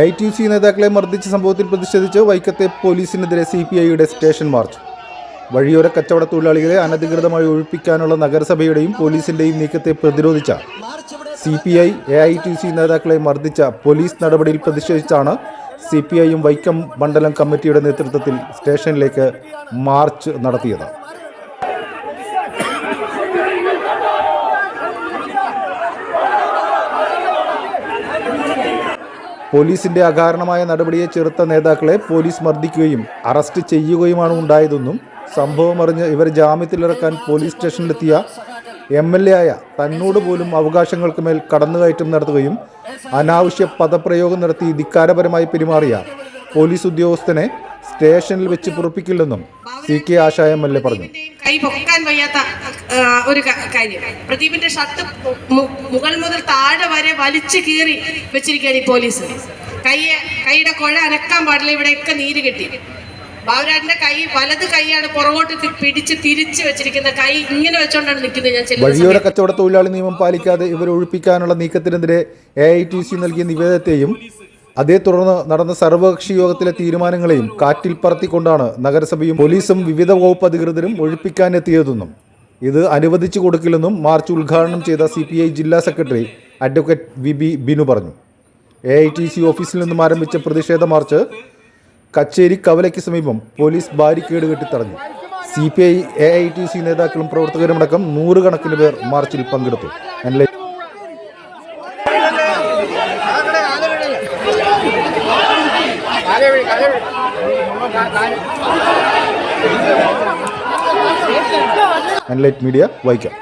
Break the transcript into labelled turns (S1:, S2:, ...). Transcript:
S1: A T C നേതാക്കളെ മർദ്ദിച്ച സംഭവത്തിൽ പ്രതിഷേധിച്ച് വൈക്കത്തെ പോലീസിനെതിരെ സി പി ഐയുടെ സ്റ്റേഷൻ മാർച്ച്. വഴിയോര കച്ചവട തൊഴിലാളികളെ അനധികൃതമായി ഒഴിപ്പിക്കാനുള്ള നഗരസഭയുടെയും പോലീസിന്റെയും നീക്കത്തെ പ്രതിരോധിച്ച C P I A I T C നേതാക്കളെ മർദ്ദിച്ച പോലീസ് നടപടിയിൽ പ്രതിഷേധിച്ചാണ് സി പി ഐയും വൈക്കം മണ്ഡലം കമ്മിറ്റിയുടെ നേതൃത്വത്തിൽ സ്റ്റേഷനിലേക്ക് മാർച്ച് നടത്തിയത്. പോലീസിന്റെ അകാരണമായ നടപടിയെ ചെറുത്ത നേതാക്കളെ പോലീസ് മർദ്ദിക്കുകയും അറസ്റ്റ് ചെയ്യുകയുമാണ് ഉണ്ടായതെന്നും സംഭവം അറിഞ്ഞ് ഇവർ ജാമ്യത്തിലിറക്കാൻ പോലീസ് സ്റ്റേഷനിലെത്തിയ എം എൽ എ ആയ തന്നോട് പോലും അവകാശങ്ങൾക്ക് മേൽ കടന്നുകയറ്റം നടത്തുകയും അനാവശ്യ പദപ്രയോഗം നടത്തി ധിക്കാരപരമായി പെരുമാറിയ പോലീസ് ഉദ്യോഗസ്ഥനെ സ്റ്റേഷനിൽ വെച്ച് പുറപ്പിക്കില്ലെന്നും C K Asha M L A പറഞ്ഞു.
S2: ഒരു കാര്യം. പ്രദീപിന്റെ ഷർട്ട് മുകൾ മുതൽ താഴെ വരെ വലിച്ചു കീറി വെച്ചിരിക്കുകയാണ് ഈ പോലീസ്. കൈയെ കൈയുടെ കുഴ അനക്കാൻ പാടില്ല ഇവിടെയൊക്കെ നീര് കെട്ടി. ബാബുരാജിന്റെ കൈ വലത് കൈയാണ് പുറകോട്ട് പിടിച്ച് തിരിച്ച് വെച്ചിരിക്കുന്ന കൈ ഇങ്ങനെ വെച്ചോണ്ടാണ് നിൽക്കുന്നത് ഞാൻ
S1: വഴിയോര കച്ചവട തൊഴിലാളി നിയമം പാലിക്കാതെ ഇവർ ഒഴിപ്പിക്കാനുള്ള നീക്കത്തിനെതിരെ എ ഐ ടി സി നൽകിയ നിവേദനത്തെയും അതേ തുടർന്ന് നടന്ന സർവകക്ഷി യോഗത്തിലെ തീരുമാനങ്ങളെയും കാറ്റിൽ പറത്തിക്കൊണ്ടാണ് നഗരസഭയും പോലീസും വിവിധ വകുപ്പ് അധികൃതരും ഒഴിപ്പിക്കാനെത്തിയതെന്നും ഇത് അനുവദിച്ചു കൊടുക്കില്ലെന്നും മാർച്ച് ഉദ്ഘാടനം ചെയ്ത സി പി ഐ ജില്ലാ secretary advocate V B Binu പറഞ്ഞു. എ ഐ ടി സി ഓഫീസിൽ നിന്നും ആരംഭിച്ച പ്രതിഷേധ മാർച്ച് കച്ചേരി കവലയ്ക്ക് സമീപം police barricade കെട്ടിത്തടഞ്ഞു. C P I A I T C നേതാക്കളും പ്രവർത്തകരുമടക്കം നൂറുകണക്കിന് പേർ മാർച്ചിൽ പങ്കെടുത്തു. Analyte media Vaikom